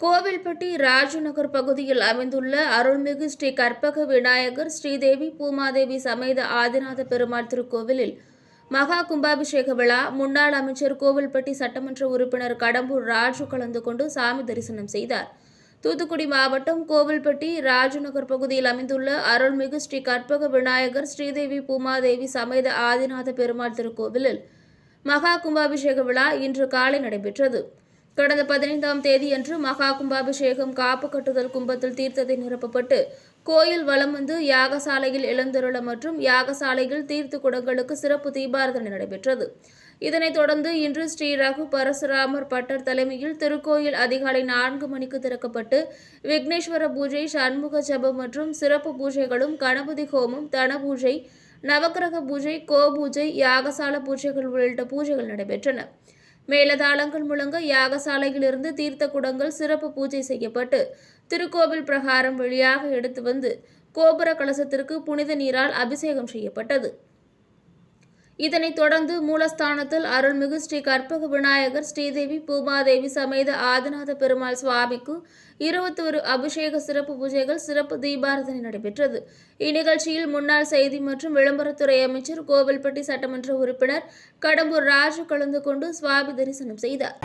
கோவில்பட்டி ராஜநகர் பகுதியில் அமைந்துள்ள அருள்மிகு ஸ்ரீ கற்பக விநாயகர் ஸ்ரீதேவி பூமாதேவி சமேத ஆதிநாத பெருமாள் திருக்கோவிலில் மகா கும்பாபிஷேக விழா. முன்னாள் அமைச்சர் கோவில்பட்டி சட்டமன்ற உறுப்பினர் கடம்பூர் ராஜு கலந்து கொண்டு சாமி தரிசனம் செய்தார். தூத்துக்குடி மாவட்டம் கோவில்பட்டி ராஜநகர் பகுதியில் அமைந்துள்ள அருள்மிகு ஸ்ரீ கற்பக விநாயகர் ஸ்ரீதேவி பூமாதேவி சமேத ஆதிநாத பெருமாள் திருக்கோவிலில் மகா கும்பாபிஷேக விழா இன்று காலை நடைபெற்றது. கடந்த பதினைந்தாம் தேதியன்று மகா கும்பாபிஷேகம் காப்பு கட்டுதல் கும்பத்தில் தீர்த்தத்தை நிரப்பப்பட்டு கோயில் வலம் வந்து யாகசாலையில் இளந்தருள மற்றும் யாகசாலையில் தீர்த்த குடங்களுக்கு சிறப்பு தீபாரதனை நடைபெற்றது. இதனைத் தொடர்ந்து இன்று ஸ்ரீ ரகு பரசுராமர் பட்டர் தலைமையில் திருக்கோயில் அதிகாலை நான்கு மணிக்கு திறக்கப்பட்டு விக்னேஸ்வர பூஜை சண்முக ஜபம் மற்றும் சிறப்பு பூஜைகளும் கணபதி ஹோமம் தன பூஜை நவக்கிரக பூஜை கோ பூஜை யாகசால பூஜைகள் உள்ளிட்ட பூஜைகள் நடைபெற்றன. மேலதாளங்கள் முழங்க யாகசாலையிலிருந்து தீர்த்த குடங்கள் சிறப்பு பூஜை செய்யப்பட்டு திருக்கோவில் பிரகாரம் வழியாக எடுத்து வந்து கோபுர கலசத்திற்கு புனித நீரால் அபிஷேகம் செய்யப்பட்டது. இதனைத் தொடர்ந்து மூலஸ்தானத்தில் அருள்மிகு ஸ்ரீ கற்பக விநாயகர் ஸ்ரீதேவி பூமாதேவி சமேத ஆதிநாத பெருமாள் சுவாமிக்கு இருபத்தி ஒரு அபிஷேக சிறப்பு பூஜைகள் சிறப்பு தீபாரதனை நடைபெற்றது. இந்நிகழ்ச்சியில் முன்னாள் செய்தி மற்றும் விளம்பரத்துறை அமைச்சர் கோவில்பட்டி சட்டமன்ற உறுப்பினர் கடம்பூர் ராஜு கலந்து கொண்டு சுவாமி தரிசனம் செய்தார்.